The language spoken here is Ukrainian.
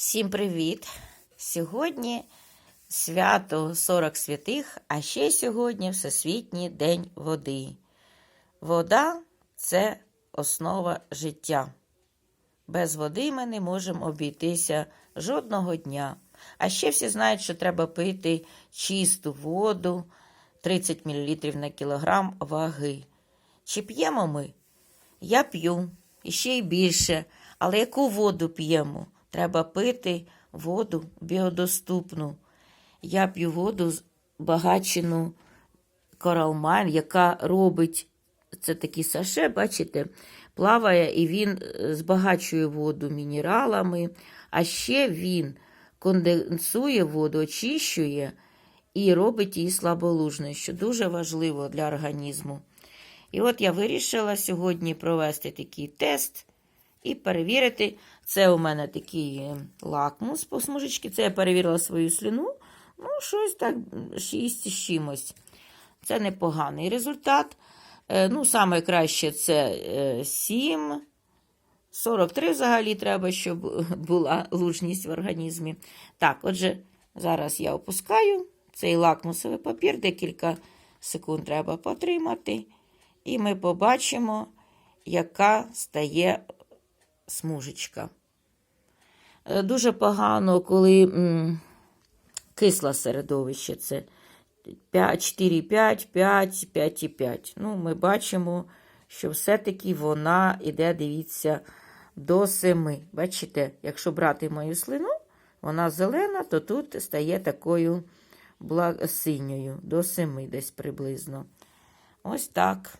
Всім привіт! Сьогодні свято 40 святих, а ще сьогодні Всесвітній день води. Вода це основа життя. Без води ми не можемо обійтися жодного дня. А ще всі знають, що треба пити чисту воду 30 мл на кілограм ваги. Чи п'ємо ми? Я п'ю, і ще й більше. Але яку воду п'ємо? Треба пити воду біодоступну. Я п'ю воду з- багачену коралмайн, яка робить це такі саше, бачите, плаває і він е, збагачує воду мінералами, а ще він конденсує воду, очищує і робить її слаболужною, що дуже важливо для організму. І от я вирішила сьогодні провести такий тест і перевірити. Це у мене такий е, лакмус по смужечки. Це я перевірила свою слюну. Ну, щось так, 6 з чимось. Це непоганий результат. Е, Ну, саме краще це е, 7. 43 взагалі треба, щоб була лужність в організмі. Так, отже, зараз я опускаю цей лакмусовий папір, декілька секунд треба потримати, і ми побачимо, яка стає смужечка. Е, Дуже погано, коли м, середовище. Це 4,5, 5, 5,5. Ну, ми бачимо, що все-таки вона іде, дивіться, до 7. Бачите, якщо брати мою слину, вона зелена, то тут стає такою синьою, до 7 десь приблизно. Ось так.